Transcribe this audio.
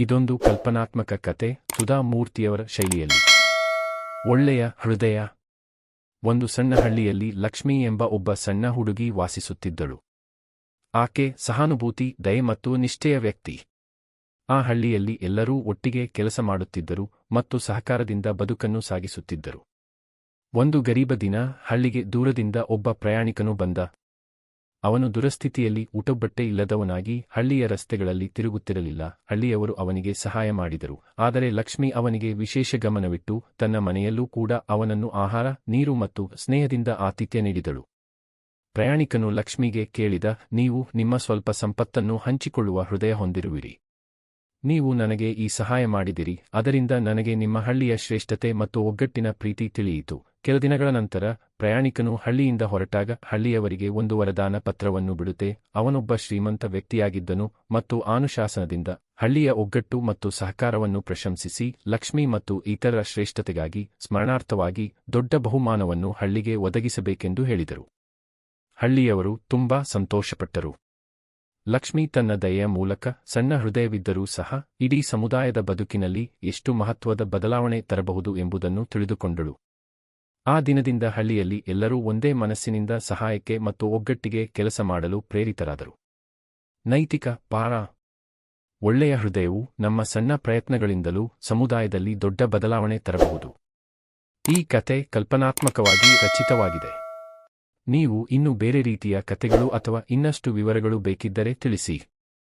ಇದೊಂದು ಕಲ್ಪನಾತ್ಮಕ ಕತೆ ಸುಧಾ ಮೂರ್ತಿಯವರ ಶೈಲಿಯಲ್ಲಿ. ಒಳ್ಳೆಯ ಹೃದಯ. ಒಂದು ಸಣ್ಣ ಹಳ್ಳಿಯಲ್ಲಿ ಲಕ್ಷ್ಮಿ ಎಂಬ ಒಬ್ಬ ಸಣ್ಣ ಹುಡುಗಿ ವಾಸಿಸುತ್ತಿದ್ದಳು. ಆಕೆ ಸಹಾನುಭೂತಿ, ದಯೆ ಮತ್ತು ನಿಷ್ಠೆಯ ವ್ಯಕ್ತಿ. ಆ ಹಳ್ಳಿಯಲ್ಲಿ ಎಲ್ಲರೂ ಒಟ್ಟಿಗೆ ಕೆಲಸ ಮಾಡುತ್ತಿದ್ದರು ಮತ್ತು ಸಹಕಾರದಿಂದ ಬದುಕನ್ನು ಸಾಗಿಸುತ್ತಿದ್ದರು. ಒಂದು ಗರೀಬ ದಿನ ಹಳ್ಳಿಗೆ ದೂರದಿಂದ ಒಬ್ಬ ಪ್ರಯಾಣಿಕನು ಬಂದ. ಅವನು ದುರಸ್ಥಿತಿಯಲ್ಲಿ ಊಟಬಟ್ಟೆ ಇಲ್ಲದವನಾಗಿ ಹಳ್ಳಿಯ ರಸ್ತೆಗಳಲ್ಲಿ ತಿರುಗುತ್ತಿರಲಿಲ್ಲ. ಹಳ್ಳಿಯವರು ಅವನಿಗೆ ಸಹಾಯ ಮಾಡಿದರು. ಆದರೆ ಲಕ್ಷ್ಮಿ ಅವನಿಗೆ ವಿಶೇಷ ಗಮನವಿಟ್ಟು ತನ್ನ ಮನೆಯಲ್ಲೂ ಕೂಡ ಅವನನ್ನು ಆಹಾರ, ನೀರು ಮತ್ತು ಸ್ನೇಹದಿಂದ ಆತಿಥ್ಯ ನೀಡಿದಳು. ಪ್ರಯಾಣಿಕನು ಲಕ್ಷ್ಮಿಗೆ ಕೇಳಿದ, ನೀವು ನಿಮ್ಮ ಸ್ವಲ್ಪ ಸಂಪತ್ತನ್ನು ಹಂಚಿಕೊಳ್ಳುವ ಹೃದಯ ಹೊಂದಿರುವಿರಿ. ನೀವು ನನಗೆ ಈ ಸಹಾಯ ಮಾಡಿದಿರಿ. ಅದರಿಂದ ನನಗೆ ನಿಮ್ಮ ಹಳ್ಳಿಯ ಶ್ರೇಷ್ಠತೆ ಮತ್ತು ಒಗ್ಗಟ್ಟಿನ ಪ್ರೀತಿ ತಿಳಿಯಿತು. ಕೆಲ ದಿನಗಳ ನಂತರ ಪ್ರಯಾಣಿಕನು ಹಳ್ಳಿಯಿಂದ ಹೊರಟಾಗ ಹಳ್ಳಿಯವರಿಗೆ ಒಂದು ವರದಾನ ಪತ್ರವನ್ನು ಬಿಡುತ್ತೆ. ಅವನೊಬ್ಬ ಶ್ರೀಮಂತ ವ್ಯಕ್ತಿಯಾಗಿದ್ದನು ಮತ್ತು ಆನುಶಾಸನದಿಂದ ಹಳ್ಳಿಯ ಒಗ್ಗಟ್ಟು ಮತ್ತು ಸಹಕಾರವನ್ನು ಪ್ರಶಂಸಿಸಿ ಲಕ್ಷ್ಮಿ ಮತ್ತು ಇತರ ಶ್ರೇಷ್ಠತೆಗಾಗಿ ಸ್ಮರಣಾರ್ಥವಾಗಿ ದೊಡ್ಡ ಬಹುಮಾನವನ್ನು ಹಳ್ಳಿಗೆ ಒದಗಿಸಬೇಕೆಂದು ಹೇಳಿದರು. ಹಳ್ಳಿಯವರು ತುಂಬಾ ಸಂತೋಷಪಟ್ಟರು. ಲಕ್ಷ್ಮಿ ತನ್ನ ದಯೆಯ ಮೂಲಕ ಸಣ್ಣ ಹೃದಯವಿದ್ದರೂ ಸಹ ಇಡೀ ಸಮುದಾಯದ ಬದುಕಿನಲ್ಲಿ ಎಷ್ಟು ಮಹತ್ವದ ಬದಲಾವಣೆ ತರಬಹುದು ಎಂಬುದನ್ನು ತಿಳಿದುಕೊಂಡಳು. ಆ ದಿನದಿಂದ ಹಳ್ಳಿಯಲ್ಲಿ ಎಲ್ಲರೂ ಒಂದೇ ಮನಸ್ಸಿನಿಂದ ಸಹಾಯಕ್ಕೆ ಮತ್ತು ಒಗ್ಗಟ್ಟಿಗೆ ಕೆಲಸ ಮಾಡಲು ಪ್ರೇರಿತರಾದರು. ನೈತಿಕ, ಪಾರ, ಒಳ್ಳೆಯ ಹೃದಯವು ನಮ್ಮ ಸಣ್ಣ ಪ್ರಯತ್ನಗಳಿಂದಲೂ ಸಮುದಾಯದಲ್ಲಿ ದೊಡ್ಡ ಬದಲಾವಣೆ ತರಬಹುದು. ಈ ಕತೆ ಕಲ್ಪನಾತ್ಮಕವಾಗಿ ರಚಿತವಾಗಿದೆ. ನೀವು ಇನ್ನೂ ಬೇರೆ ರೀತಿಯ ಕತೆಗಳು ಅಥವಾ ಇನ್ನಷ್ಟು ವಿವರಗಳು ಬೇಕಿದ್ದರೆ ತಿಳಿಸಿ.